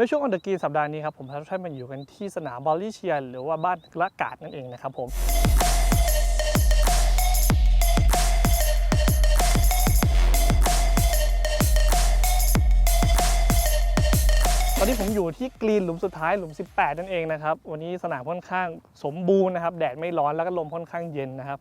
ในช่วงออนเดอะกรีนสัปดาห์นี้ครับผมพาทุกท่านมาอยู่กันที่สนามบอลลี่เชียร์หรือว่าบ้านละกาดนั่นเองนะครับผมตอนนี้ผมอยู่ที่กรีนหลุมสุดท้ายหลุม 18 นั่นเองนะครับ วันนี้สนามค่อนข้างสมบูรณ์นะครับ แดดไม่ร้อนแล้วก็ลมค่อนข้างเย็นนะครับ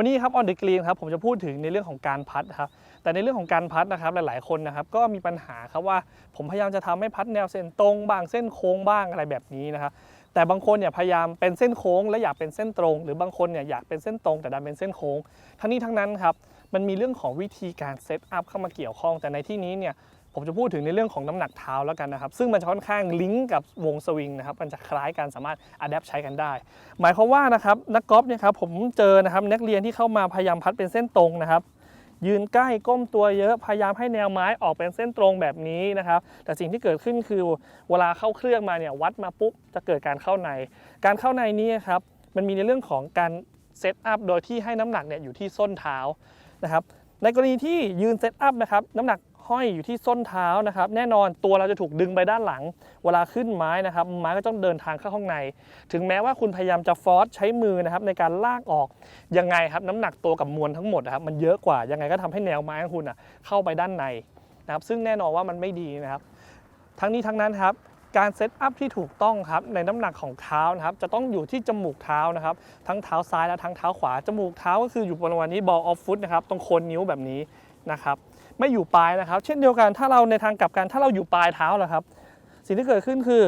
วันนี้ครับออนเดอะกรีนครับผมจะพูดถึงในเรื่องของการพัดครับแต่ในเรื่องของการพัดนะครับหลายๆคนนะครับก็มีปัญหาครับว่าผมพยายามจะทำให้พัดแนวเส้นตรงบ้างเส้นโค้งบ้างอะไรแบบนี้นะครับแต่บางคนเนี่ยพยายามเป็นเส้นโค้ง และอยากเป็นเส้นตรง หรือบางคนเนี่ยอยากเป็นเส้นตรง แต่ดันเป็นเส้นโค้ง ทั้งนี้ทั้งนั้นครับมันมีเรื่องของวิธีการเซตอัพเข้ามาเกี่ยวข้องแต่ในที่นี้เนี่ย ผมจะพูดถึงในเรื่องของน้ำหนักเท้าแล้วกันนะครับ ซึ่งมันจะค่อนข้างลิงก์กับวงสวิงนะครับ มันจะคล้ายกันสามารถอัดแอปใช้กันได้ หมายความว่านะครับนักกอล์ฟเนี่ยครับผมเจอนะครับนักเรียนที่เข้ามาพยายามพัดเป็นเส้นตรงนะครับ ยืนใกล้ก้มตัวเยอะพยายามให้แนวไม้ออกเป็นเส้นตรงแบบนี้นะครับ แต่สิ่งที่เกิดขึ้นคือเวลาเข้าเครื่องมาเนี่ยวัดมาปุ๊บจะเกิดการเข้าใน การเข้าในนี้ครับมันมีในเรื่องของการเซตอัพโดยที่ให้น้ำหนักเนี่ยอยู่ที่ส้นเท้านะครับในกรณีที่ยืนเซตอัพนะครับน้ำหนัก ห้อยอยู่ที่ส้นเท้านะครับ แน่นอนตัวเราจะถูกดึงไปด้านหลัง เวลาขึ้นไม้นะครับ ไม้ก็ต้องเดินทางเข้าข้างใน ถึงแม้ว่าคุณพยายามจะฟอร์สใช้มือนะครับในการลากออก ยังไงครับน้ำหนักตัวกับมวลทั้งหมดนะครับมันเยอะกว่า ยังไงก็ทำให้แนวไม้ของคุณอะเข้าไปด้านในนะครับ ซึ่งแน่นอนว่ามันไม่ดีนะครับ ทั้งนี้ทั้งนั้นครับการเซตอัพที่ถูกต้องครับในน้ำหนักของเท้านะครับจะต้องอยู่ที่จมูกเท้านะครับ ทั้งเท้าซ้ายและทั้งเท้าขวาจมูกเท้าก็คืออยู่บริเวณนี้ ball of foot นะครับตรงโคนนิ้วแบบนี้นะครับ ไม่อยู่ปลายนะครับ เช่นเดียวกันถ้าเราในทางกลับกันถ้าเราอยู่ปลายเท้าล่ะครับ สิ่งที่เกิดขึ้นคือ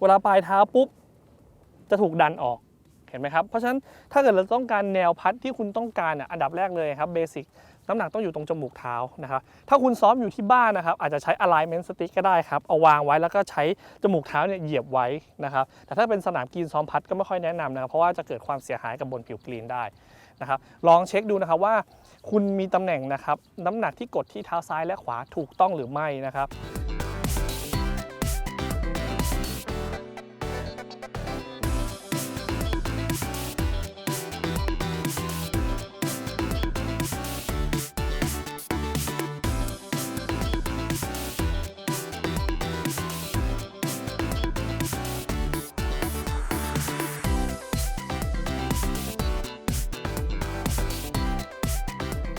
เวลาปลายเท้าปุ๊บจะถูกดันออกเห็นไหมครับ เพราะฉะนั้นถ้าเกิดเราต้องการแนวพัดที่คุณต้องการอะอันดับแรกเลยครับเบสิกน้ำหนักต้องอยู่ตรงจมูกเท้านะครับ ถ้าคุณซ้อมอยู่ที่บ้านนะครับ อาจจะใช้ alignment stick ก็ได้ครับ เอาวางไว้แล้วก็ใช้จมูกเท้าเนี่ยเหยียบไว้นะครับ แต่ถ้าเป็นสนามกรีนซ้อมพัดก็ไม่ค่อยแนะนำนะครับ เพราะว่าจะเกิดความเสียหายกับบนผิวกรีนได้ นะครับลองเช็คดูนะครับว่าคุณมีตำแหน่งนะครับน้ำหนักที่กดที่เท้าซ้ายและขวาถูกต้องหรือไม่นะครับ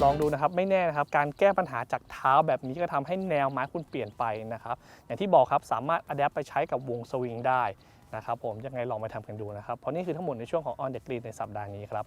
ลองดูนะครับไม่แน่นะครับการแก้ปัญหาจากเท้าแบบนี้ก็ทำให้แนวไม้คุณเปลี่ยนไปนะครับอย่างที่บอกครับสามารถอัดแอปไปใช้กับวงสวิงได้นะครับผมยังไงลองไปทำกันดูนะครับเพราะนี่คือทั้งหมดในช่วงของ On the Green ในสัปดาห์นี้ครับ